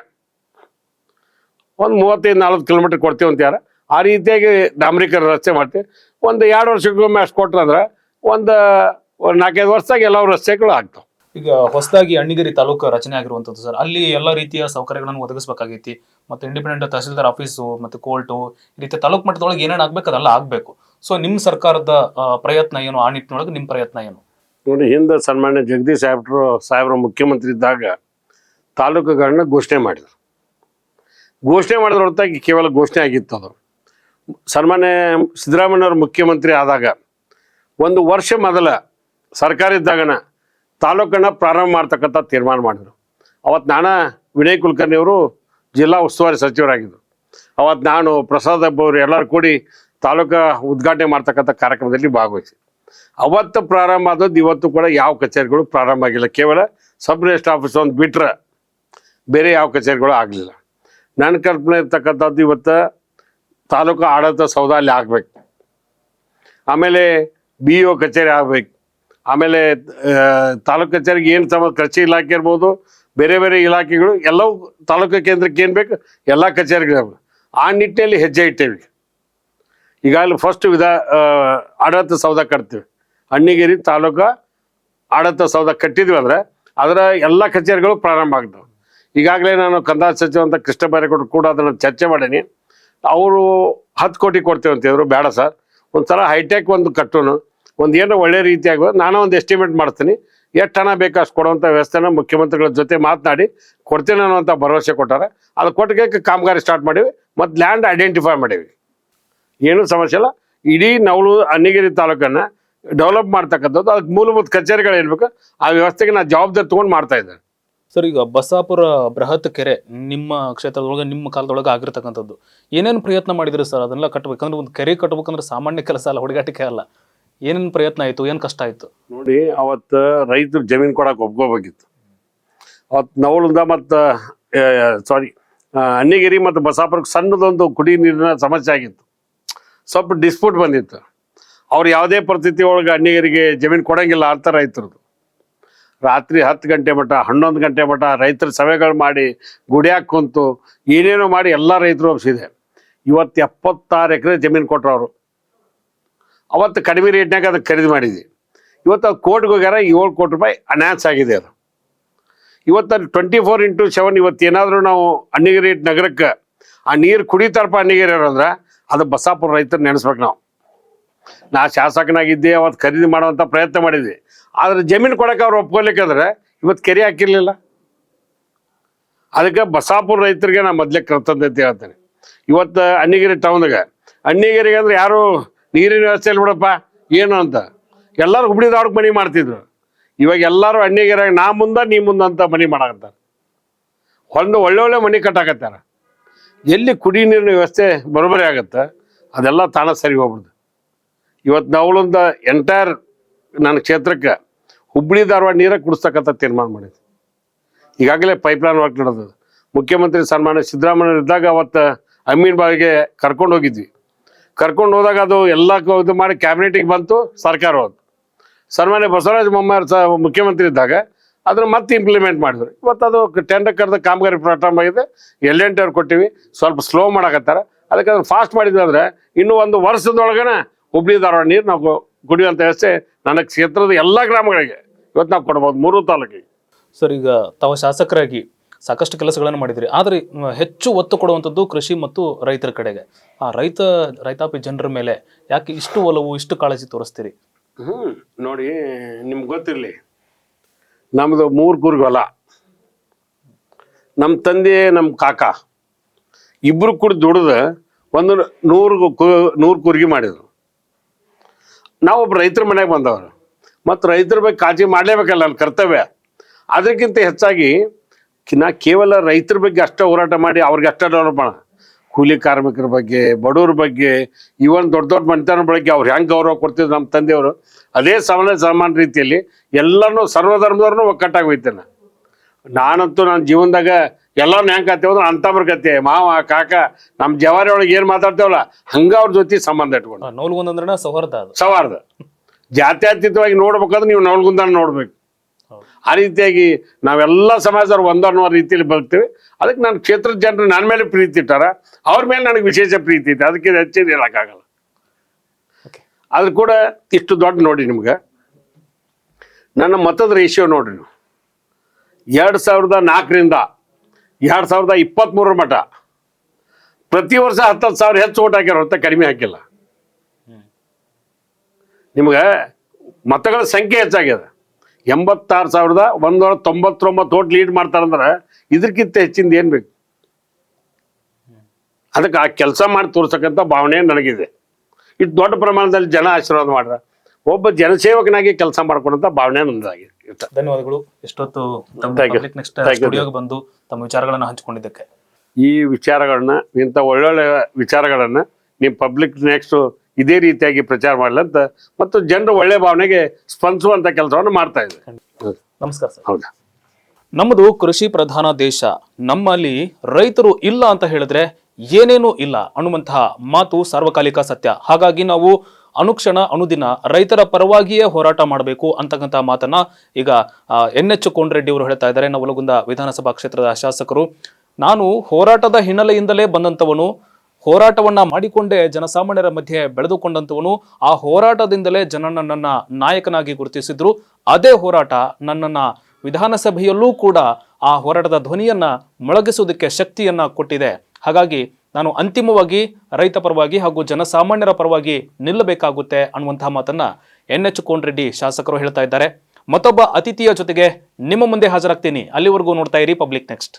B: ಒಂದು ಮೂವತ್ತೈದು, ನಲ್ವತ್ತು ಕಿಲೋಮೀಟ್ರ್ ಅಂತ ಯಾರು? ಆ ರೀತಿಯಾಗಿ ಡಾಂಬರೀಕರಣ ರಸ್ತೆ ಮಾಡ್ತೀವಿ. ಒಂದು ಎರಡು ವರ್ಷಕ್ಕೊಮ್ಮೆ ಅಷ್ಟು ಕೊಟ್ರಂದ್ರೆ ಒಂದು ನಾಲ್ಕೈದು ವರ್ಷದಾಗ ಎಲ್ಲ ರಸ್ತೆಗಳು ಆಗ್ತವೆ.
A: ಈಗ ಹೊಸದಾಗಿ ಅಣ್ಣಿಗೇರಿ ತಾಲೂಕು ರಚನೆ ಆಗಿರುವಂಥದ್ದು ಸರ್, ಅಲ್ಲಿ ಎಲ್ಲ ರೀತಿಯ ಸೌಕರ್ಯಗಳನ್ನು ಒದಗಿಸಬೇಕಾಗೈತಿ, ಮತ್ತು ಇಂಡಿಪೆಂಡೆಂಟ್ ತಹಸೀಲ್ದಾರ್ ಆಫೀಸು ಮತ್ತು ಕೋರ್ಟು ಈ ರೀತಿ ತಾಲೂಕು ಮಟ್ಟದೊಳಗೆ ಏನೇನು ಆಗಬೇಕು ಅದೆಲ್ಲ ಆಗ್ಬೇಕು. ಸೊ ನಿಮ್ಮ ಸರ್ಕಾರದ ಪ್ರಯತ್ನ ಏನು? ಆ ನಿಟ್ಟಿನೊಳಗೆ ನಿಮ್ಮ ಪ್ರಯತ್ನ ಏನು?
B: ನೋಡಿ, ಹಿಂದೆ ಸನ್ಮಾನ್ಯ ಜಗದೀಶ್ ಸಾಹೇಬ್ರು, ಸಾಹೇಬ್ರ ಮುಖ್ಯಮಂತ್ರಿ ಇದ್ದಾಗ ತಾಲೂಕುಗಳನ್ನ ಘೋಷಣೆ ಮಾಡಿದ್ರು. ಘೋಷಣೆ ಮಾಡಿದ್ರ ಹೊರತಾಗಿ ಕೇವಲ ಘೋಷಣೆ ಆಗಿತ್ತು ಅದು. ಸನ್ಮಾನ್ಯ ಸಿದ್ದರಾಮಯ್ಯವ್ರು ಮುಖ್ಯಮಂತ್ರಿ ಆದಾಗ ಒಂದು ವರ್ಷ ಮೊದಲ ಸರ್ಕಾರ ಇದ್ದಾಗನ ತಾಲೂಕನ್ನ ಪ್ರಾರಂಭ ಮಾಡ್ತಕ್ಕಂಥ ತೀರ್ಮಾನ ಮಾಡಿದ್ರು. ಅವತ್ತು ನಾನು ವಿನಯ್ ಕುಲಕರ್ಣಿ ಅವರು ಜಿಲ್ಲಾ ಉಸ್ತುವಾರಿ ಸಚಿವರಾಗಿದ್ದರು. ಅವತ್ತು ನಾನು ಪ್ರಸಾದ್ ಹಬ್ಬ ಅವರು ಎಲ್ಲರೂ ಕೂಡಿ ತಾಲೂಕು ಉದ್ಘಾಟನೆ ಮಾಡ್ತಕ್ಕಂಥ ಕಾರ್ಯಕ್ರಮದಲ್ಲಿ ಭಾಗವಹಿಸಿ. ಅವತ್ತು ಪ್ರಾರಂಭ ಆದದ್ದು ಇವತ್ತು ಕೂಡ ಯಾವ ಕಚೇರಿಗಳು ಪ್ರಾರಂಭ ಆಗಿಲ್ಲ. ಕೇವಲ ಸಬ್ ರಿಜಿಸ್ಟರ್ ಆಫೀಸ್ ಒಂದು ಬಿಟ್ರೆ ಬೇರೆ ಯಾವ ಕಚೇರಿಗಳು ಆಗಲಿಲ್ಲ. ನನ್ನ ಕಲ್ಪನೆ ಇರ್ತಕ್ಕಂಥದ್ದು ಇವತ್ತು ತಾಲೂಕು ಆಡಳಿತ ಸೌಧ ಅಲ್ಲಿ ಆಗಬೇಕು. ಆಮೇಲೆ ಬಿ ಒ ಕಚೇರಿ ಆಗಬೇಕು. ಆಮೇಲೆ ತಾಲೂಕು ಕಚೇರಿಗೆ ಏನು ಸಂಬಂಧ ಕೃಷಿ ಇಲಾಖೆ ಇರ್ಬೋದು, ಬೇರೆ ಬೇರೆ ಇಲಾಖೆಗಳು ಎಲ್ಲವೂ ತಾಲೂಕು ಕೇಂದ್ರಕ್ಕೆ ಏನು ಬೇಕು? ಎಲ್ಲ ಕಚೇರಿಗಳು ಆ ನಿಟ್ಟಿನಲ್ಲಿ ಹೆಜ್ಜೆ ಇಟ್ಟೇವಿ ಈಗಾಗಲೇ ಫಸ್ಟ್ ವಿಧ ಆಡಳಿತ ಸೌಧ ಕಟ್ತೀವಿ. ಅಣ್ಣಿಗೇರಿ ತಾಲೂಕು ಆಡಳಿತ ಸೌಧ ಕಟ್ಟಿದ್ವಿ ಅಂದ್ರೆ ಅದರ ಎಲ್ಲ ಕಚೇರಿಗಳು ಪ್ರಾರಂಭ ಆಗ್ತವೆ. ಈಗಾಗಲೇ ನಾನು ಕಂದಾಯ ಸಚಿವ ಅಂತ ಕೃಷ್ಣ ಬೈರೇಗೌಡರು ಕೂಡ ಅದನ್ನು ಚರ್ಚೆ ಮಾಡೀನಿ. ಅವರು ಹತ್ತು ಕೋಟಿ ಕೊಡ್ತೇವೆ ಅಂತಿದ್ರು ಬೇಡ ಸರ್. ಒಂಥರ ಹೈಟೆಕ್ ಒಂದು ಕಟ್ಟೋನು. ಒಂದು ಏನೋ ಒಳ್ಳೆ ರೀತಿಯಾಗಿ ನಾನು ಒಂದು ಎಸ್ಟಿಮೇಟ್ ಮಾಡ್ತೀನಿ. ಎಷ್ಟು ಹಣ ಬೇಕು ಅಷ್ಟು ಕೊಡುವಂಥ ವ್ಯವಸ್ಥೆನ ಮುಖ್ಯಮಂತ್ರಿಗಳ ಜೊತೆ ಮಾತನಾಡಿ ಕೊಡ್ತೇನೆ ಅನ್ನೋಂಥ ಭರವಸೆ ಕೊಟ್ಟಾರೆ. ಅದು ಕೊಟ್ಟಿಗೆ ಕಾಮಗಾರಿ ಸ್ಟಾರ್ಟ್ ಮಾಡೀವಿ, ಮತ್ತು ಲ್ಯಾಂಡ್ ಐಡೆಂಟಿಫೈ ಮಾಡೀವಿ. ಏನೂ ಸಮಸ್ಯೆ ಇಲ್ಲ. ಇಡೀ ನವಲು ಅನ್ನಿಗಿರಿ ತಾಲೂಕನ್ನು ಡೆವಲಪ್ ಮಾಡ್ತಕ್ಕಂಥದ್ದು. ಅದಕ್ಕೆ ಮೂಲಭೂತ ಕಚೇರಿಗಳು ಇರಬೇಕು. ಆ ವ್ಯವಸ್ಥೆಗೆ ನಾನು ಜವಾಬ್ದಾರಿ ತಗೊಂಡು ಮಾಡ್ತಾ ಇದ್ದೇನೆ.
A: ಸರ್ ಈಗ ಬಸಾಪುರ ಬೃಹತ್ ಕೆರೆ ನಿಮ್ಮ ಕ್ಷೇತ್ರದೊಳಗೆ ನಿಮ್ಮ ಕಾಲದೊಳಗೆ ಆಗಿರ್ತಕ್ಕಂಥದ್ದು ಏನೇನು ಪ್ರಯತ್ನ ಮಾಡಿದ್ರಿ ಸರ್? ಅದನ್ನೆಲ್ಲ ಕಟ್ಟಬೇಕಂದ್ರೆ ಒಂದು ಕೆರೆ ಕಟ್ಟಬೇಕಂದ್ರೆ ಸಾಮಾನ್ಯ ಕೆಲಸ ಅಲ್ಲ ಹುಡುಗಾಟಿಕೆ ಅಲ್ಲ. ಏನೇನು ಪ್ರಯತ್ನ ಆಯಿತು? ಏನು ಕಷ್ಟ ಆಯಿತು?
B: ನೋಡಿ ಅವತ್ತು ರೈತರು ಜಮೀನು ಕೊಡಕ್ಕೆ ಒಪ್ಕೋಬೇಕಿತ್ತು. ಅವತ್ತು ನವಲುಂದ ಮತ್ತು ಸಾರಿ ಅನ್ನಿಗಿರಿ ಮತ್ತು ಬಸಾಪುರಕ್ಕೆ ಸಣ್ಣದೊಂದು ಕುಡಿ ನೀರಿನ ಸಮಸ್ಯೆ ಆಗಿತ್ತು. ಸ್ವಲ್ಪ ಡಿಸ್ಪ್ಯೂಟ್ ಬಂದಿತ್ತು. ಅವ್ರು ಯಾವುದೇ ಪರಿಸ್ಥಿತಿ ಒಳಗೆ ಅಣ್ಣಿಗರಿಗೆ ಜಮೀನು ಕೊಡಂಗಿಲ್ಲ ಅಂತ ರೈತರದು. ರಾತ್ರಿ ಹತ್ತು ಗಂಟೆ ಮಟ್ಟ ಹನ್ನೊಂದು ಗಂಟೆ ಮಟ್ಟ ರೈತರ ಸಭೆಗಳು ಮಾಡಿ ಗುಡಿಯಾಗ ಕುಂತು ಏನೇನೋ ಮಾಡಿ ಎಲ್ಲ ರೈತರು ಒಪ್ಸಿದೆ. ಇವತ್ತು ಎಪ್ಪತ್ತಾರು ಎಕರೆ ಜಮೀನು ಕೊಟ್ಟರು ಅವರು. ಅವತ್ತು ಕಡಿಮೆ ರೇಟ್ನಾಗ ಅದಕ್ಕೆ ಖರೀದಿ ಮಾಡಿದ್ವಿ. ಇವತ್ತು ಅದು ಕೋಟಿಗೆ ಹೋಗ್ಯಾರ, ಏಳು ಕೋಟಿ ರೂಪಾಯಿ ಅನ್ಯಾನ್ಸ್ ಆಗಿದೆ ಅದು. ಇವತ್ತು ಟ್ವೆಂಟಿ ಫೋರ್ ಇಂಟು ಸೆವೆನ್ ಇವತ್ತು ಏನಾದರೂ ನಾವು ಅಣ್ಣಿಗಿರಿ ನಗರಕ್ಕೆ ಆ ನೀರು ಕುಡಿತಾರಪ್ಪ ಅಣ್ಣಿಗಿರಿ ಅಂದ್ರೆ ಅದು ಬಸಾಪುರ ರೈತರು ನೆನೆಸ್ಬೇಕು ನಾವು. ನಾ ಶಾಸಕನಾಗಿದ್ದೆ, ಅವತ್ತು ಖರೀದಿ ಮಾಡುವಂಥ ಪ್ರಯತ್ನ ಮಾಡಿದ್ವಿ. ಆದರೆ ಜಮೀನು ಕೊಡೋಕೆ ಅವ್ರು ಒಪ್ಕೊಲಿಕ್ಕಂದ್ರೆ ಇವತ್ತು ಕೆರೆ ಹಾಕಿರಲಿಲ್ಲ. ಅದಕ್ಕೆ ಬಸಾಪುರ ರೈತರಿಗೆ ನಾ ಮೊದಲೇ ಅಂತ ಹೇಳ್ತೇನೆ. ಇವತ್ತು ಅಣ್ಣಿಗಿರಿ ಟೌನ್ದಾಗ ಅಣ್ಣಿಗಿರಿಗೆ ಅಂದ್ರೆ ಯಾರು ನೀರಿನ ವ್ಯವಸ್ಥೆ ಇಲ್ಲ ಬಿಡಪ್ಪ, ಏನು ಅಂತ. ಎಲ್ಲರೂ ಹುಬ್ಳಿ ಅವ್ರಿಗೆ ಮನೆ ಮಾಡ್ತಿದ್ರು. ಇವಾಗ ಎಲ್ಲರೂ ಅಣ್ಣಿಗಿರಾಗ ನಾ ಮುಂದೆ, ನೀ ಮುಂದೆ ಅಂತ ಮನೆ ಮಾಡಾಕತ್ತಾರ. ಒಂದು ಒಳ್ಳೆ ಒಳ್ಳೆ ಮನೆ ಕಟ್ಟಾಕತ್ತಾರ. ಎಲ್ಲಿ ಕುಡಿ ನೀರಿನ ವ್ಯವಸ್ಥೆ ಬರೋಬರಿ ಆಗತ್ತೆ, ಅದೆಲ್ಲ ತಾಣ ಸರಿ ಹೋಗ್ಬಿಡ್ದು ಇವತ್ತು ನಾವು ಎಂಟೈರ್ ನನ್ನ ಕ್ಷೇತ್ರಕ್ಕೆ ಹುಬ್ಬಳ್ಳಿ ಧಾರವಾಡ ನೀರ ಕುಡಿಸ್ತಕ್ಕಂಥ ತೀರ್ಮಾನ ಮಾಡಿದ್ವಿ. ಈಗಾಗಲೇ ಪೈಪ್ಲೈನ್ ವರ್ಕ್ ನಡೆದದು ಮುಖ್ಯಮಂತ್ರಿ ಸನ್ಮಾನ್ಯ ಸಿದ್ದರಾಮಯ್ಯ ಇದ್ದಾಗ ಅವತ್ತು ಅಮೀನ್ ಬಾವಿಗೆ ಕರ್ಕೊಂಡು ಹೋಗಿದ್ವಿ. ಕರ್ಕೊಂಡು ಹೋದಾಗ ಅದು ಎಲ್ಲ ಇದು ಮಾಡಿ ಕ್ಯಾಬಿನೆಟಿಗೆ ಬಂತು, ಸರ್ಕಾರ ಹೋದ್ ಸನ್ಮಾನ್ಯ ಬಸವರಾಜ ಬೊಮ್ಮಾಯಿ ಸ ಮುಖ್ಯಮಂತ್ರಿ ಇದ್ದಾಗ ಅದನ್ನ ಮತ್ತೆ ಇಂಪ್ಲಿಮೆಂಟ್ ಮಾಡಿದ್ರು. ಇವತ್ತು ಅದು ಟೆಂಡರ್ ಕರೆದ ಕಾಮಗಾರಿ ಪ್ರಾರಂಭ ಆಗಿದೆ. ಎಲ್ ಎನ್ ಟಿ ಅವ್ರು ಕೊಟ್ಟಿವಿ. ಸ್ವಲ್ಪ ಸ್ಲೋ ಮಾಡಕತ್ತಾರ. ಅದಕ್ಕೆ ಅದನ್ನ ಫಾಸ್ಟ್ ಮಾಡಿದ್ವಿ ಅಂದ್ರೆ ಇನ್ನೂ ಒಂದು ವರ್ಷದೊಳಗನ ಹುಬ್ಳಿ ಧಾರವಾಡ ನೀರು ನಾವು ಕುಡಿಯುವಂಥ ವ್ಯವಸ್ಥೆ ನನ್ನ ಕ್ಷೇತ್ರದ ಎಲ್ಲ ಗ್ರಾಮಗಳಿಗೆ ಇವತ್ತು ನಾವು ಕೊಡ್ಬೋದು ಮೂರು ತಾಲೂಕಿಗೆ.
A: ಸರ್ ಈಗ ತಾವು ಶಾಸಕರಾಗಿ ಸಾಕಷ್ಟು ಕೆಲಸಗಳನ್ನು ಮಾಡಿದ್ರಿ ಆದರೆ ಹೆಚ್ಚು ಒತ್ತು ಕೊಡುವಂಥದ್ದು ಕೃಷಿ ಮತ್ತು ರೈತರ ಕಡೆಗೆ. ಆ ರೈತ ರೈತಾಪಿ ಜನರ ಮೇಲೆ ಯಾಕೆ ಇಷ್ಟು ಒಲವು ಇಷ್ಟು ಕಾಳಜಿ ತೋರಿಸ್ತೀರಿ?
B: ಹ್ಞೂ ನೋಡಿ ನಿಮ್ಗೆ ಗೊತ್ತಿರಲಿ. ನಮ್ಮದು ಮೂರು ಗುರುಗಳ ನಮ್ಮ ತಂದೆ ನಮ್ಮ ಕಾಕ. ಇಬ್ಬರು ಕೂಡ ದುಡಿದ ಒಂದು ನೂರು ಕು, ನೂರು ಕುರ್ಗಿ ಮಾಡಿದ್ರು. ನಾವೊಬ್ಬ ರೈತರ ಮನೆಗೆ ಬಂದವರು. ಮತ್ತು ರೈತರ ಬಗ್ಗೆ ಕಾಳಜಿ ಮಾಡಲೇಬೇಕಲ್ಲ ನನ್ನ ಕರ್ತವ್ಯ. ಅದಕ್ಕಿಂತ ಹೆಚ್ಚಾಗಿ ನಾ ಕೇವಲ ರೈತರ ಬಗ್ಗೆ ಅಷ್ಟೇ ಹೋರಾಟ ಮಾಡಿ ಅವ್ರಿಗೆ ಅಷ್ಟೇ ಡೆವಲಪ್ ಮಾಡ. ಕೂಲಿ ಕಾರ್ಮಿಕರ ಬಗ್ಗೆ ಬಡವ್ರ ಬಗ್ಗೆ ಇವನ್ ದೊಡ್ಡ ದೊಡ್ಡ ಮನೆತನ ಬಗ್ಗೆ ಅವ್ರು ಹೆಂಗೆ ಗೌರವ ಕೊಡ್ತಿದ್ರು ನಮ್ಮ ತಂದೆಯವರು ಅದೇ ಸಮಾನ ಸಮಾನ ರೀತಿಯಲ್ಲಿ ಎಲ್ಲರನ್ನೂ ಸರ್ವಧರ್ಮದವ್ರನ್ನೂ ಒಕ್ಕಟ್ಟಾಗಿ ಹೋಯ್ತೇನೆ. ನಾನಂತೂ ನನ್ನ ಜೀವನದಾಗ ಎಲ್ಲರನ್ನ ಹೆಂಗೆ ಕತ್ತೇವ ಅಂದ್ರೆ ಅಂತಮ್ರ ಕತೆ ಮಾವ ಕಾಕ ನಮ್ಮ ಜವಾರಿ ಒಳಗೆ ಏನು ಮಾತಾಡ್ತೇವಲ್ಲ ಹಂಗ ಅವ್ರ ಜೊತೆ ಸಂಬಂಧ ಇಟ್ಕೊಂಡು.
A: ನೌಲ್ಗೊಂದಂದ್ರೆ ಸೌಹಾರ್ದ ಅದು.
B: ಸವಾರ್ದ ಜಾತ್ಯತೀತವಾಗಿ ನೋಡ್ಬೇಕಾದ್ರೆ ನೀವು ನವಲ್ಗುಂದನ ನೋಡ್ಬೇಕು. ಆ ರೀತಿಯಾಗಿ ನಾವೆಲ್ಲ ಸಮಾಜದವ್ರು ಒಂದನ್ನೋ ರೀತಿಯಲ್ಲಿ ಬದುಕ್ತೀವಿ. ಅದಕ್ಕೆ ನನ್ನ ಕ್ಷೇತ್ರದ ಜನರು ನನ್ನ ಮೇಲೆ ಪ್ರೀತಿ ಇಟ್ಟಾರ? ಅವ್ರ ಮೇಲೆ ನನಗೆ ವಿಶೇಷ ಪ್ರೀತಿ ಐತೆ ಅದಕ್ಕೆ ಹೆಚ್ಚಿನ ಹೇಳೋಕ್ಕಾಗಲ್ಲ.
A: ಓಕೆ
B: ಅದು ಕೂಡ ಇಷ್ಟು ದೊಡ್ಡ ನೋಡಿ ನಿಮ್ಗೆ. ನನ್ನ ಮತದ ರೇಷಿಯೋ ನೋಡ್ರಿ ನೀವು. ಎರಡು ಸಾವಿರದ ನಾಲ್ಕರಿಂದ ಎರಡು ಸಾವಿರದ ಇಪ್ಪತ್ತ್ಮೂರರ ಮಟ. ಪ್ರತಿ ವರ್ಷ ಹತ್ತತ್ತು ಸಾವಿರ ಹೆಚ್ಚು ಓಟ್ ಹಾಕ್ಯಾರ ಹೊರತ ಕಡಿಮೆ ಹಾಕಿಲ್ಲ. ನಿಮ್ಗೆ ಮತಗಳ ಸಂಖ್ಯೆ ಹೆಚ್ಚಾಗ್ಯದ ಎಂಬತ್ತಾರು ಸಾವಿರದ ಒಂದೂರ ತೊಂಬತ್ತೊಂಬತ್ತು ಓಟ್ ಲೀಡ್ ಮಾಡ್ತಾರಂದ್ರೆ ಇದಕ್ಕಿಂತ ಹೆಚ್ಚಿಂದ ಏನು ಬೇಕು? ಅದಕ್ಕೆ ಆ ಕೆಲಸ ಮಾಡಿ ತೋರ್ಸಕ್ಕಂಥ ಭಾವನೆ ನನಗಿದೆ. ಇಷ್ಟು ದೊಡ್ಡ ಪ್ರಮಾಣದಲ್ಲಿ ಜನ ಆಶೀರ್ವಾದ ಮಾಡ್ರ ಒಬ್ಬ ಜನಸೇವಕನಾಗಿ ಕೆಲಸ ಮಾಡ್ಕೊಂಡಂತ ಭಾವನೆ ನನ್ನದಾಗಿದೆ
A: ಧನ್ಯವಾದಗಳು. ಎಷ್ಟೊತ್ತು ನೆಕ್ಸ್ಟ್ ಬಂದು ತಮ್ಮ ವಿಚಾರಗಳನ್ನು ಹಂಚಿಕೊಂಡಿದ್ದಕ್ಕೆ?
B: ಈ ವಿಚಾರಗಳನ್ನ ಇಂಥ ಒಳ್ಳೊಳ್ಳೆ ವಿಚಾರಗಳನ್ನ ನಿಮ್ಮ ಪಬ್ಲಿಕ್ ನೆಕ್ಸ್ಟ್ ಇದೇ ರೀತಿಯಾಗಿ ಪ್ರಚಾರ ಮಾಡ್ಲಂತ ಮತ್ತು ಜನರು ಒಳ್ಳೆ ಭಾವನೆಗೆ ಸ್ಪಂದಿಸುವಂತ ಕೆಲಸವನ್ನು ಮಾಡ್ತಾ ಇದೆ
A: ನಮಸ್ಕಾರ ಸರ್.
B: ಹೌದಾ.
A: ನಮ್ಮದು ಕೃಷಿ ಪ್ರಧಾನ ದೇಶ. ನಮ್ಮಲ್ಲಿ ರೈತರು ಇಲ್ಲ ಅಂತ ಹೇಳಿದ್ರೆ ಏನೇನೂ ಇಲ್ಲ ಅನ್ನುವಂತಹ ಮಾತು ಸಾರ್ವಕಾಲಿಕ ಸತ್ಯ. ಹಾಗಾಗಿ ನಾವು ಅನುಕ್ಷಣ ಅನುದಿನ ರೈತರ ಪರವಾಗಿಯೇ ಹೋರಾಟ ಮಾಡಬೇಕು ಅಂತಕ್ಕಂಥ ಮಾತನ್ನ ಈಗ ಎನ್ ಎಚ್ ಕೋಂಡ್ರೆಡ್ಡಿ ಅವರು ಹೇಳ್ತಾ ಇದ್ದಾರೆ. ನವಲಗುಂದ ವಿಧಾನಸಭಾ ಕ್ಷೇತ್ರದ ಶಾಸಕರು. ನಾನು ಹೋರಾಟದ ಹಿನ್ನೆಲೆಯಿಂದಲೇ ಬಂದಂಥವನು ಹೋರಾಟವನ್ನ ಮಾಡಿಕೊಂಡೇ ಜನಸಾಮಾನ್ಯರ ಮಧ್ಯೆ ಬೆಳೆದುಕೊಂಡಂತವನು ಆ ಹೋರಾಟದಿಂದಲೇ ಜನ ನನ್ನ ನಾಯಕನಾಗಿ ಗುರುತಿಸಿದ್ರು. ಅದೇ ಹೋರಾಟ ನನ್ನನ್ನ ವಿಧಾನಸಭೆಯಲ್ಲೂ ಕೂಡ ಆ ಹೋರಾಟದ ಧ್ವನಿಯನ್ನ ಮೊಳಗಿಸುವುದಕ್ಕೆ ಶಕ್ತಿಯನ್ನ ಕೊಟ್ಟಿದೆ. ಹಾಗಾಗಿ ನಾನು ಅಂತಿಮವಾಗಿ ರೈತ ಪರವಾಗಿ ಹಾಗೂ ಜನಸಾಮಾನ್ಯರ ಪರವಾಗಿ ನಿಲ್ಲಬೇಕಾಗುತ್ತೆ ಅನ್ನುವಂತಹ ಮಾತನ್ನ ಎನ್ ಎಚ್ ಕೋನ್ರೆಡ್ಡಿ ಶಾಸಕರು ಹೇಳ್ತಾ ಇದ್ದಾರೆ. ಮತ್ತೊಬ್ಬ ಅತಿಥಿಯ ಜೊತೆಗೆ ನಿಮ್ಮ ಮುಂದೆ ಹಾಜರಾಗ್ತೀನಿ. ಅಲ್ಲಿವರೆಗೂ ನೋಡ್ತಾ ಇರಿ ಪಬ್ಲಿಕ್ ನೆಕ್ಸ್ಟ್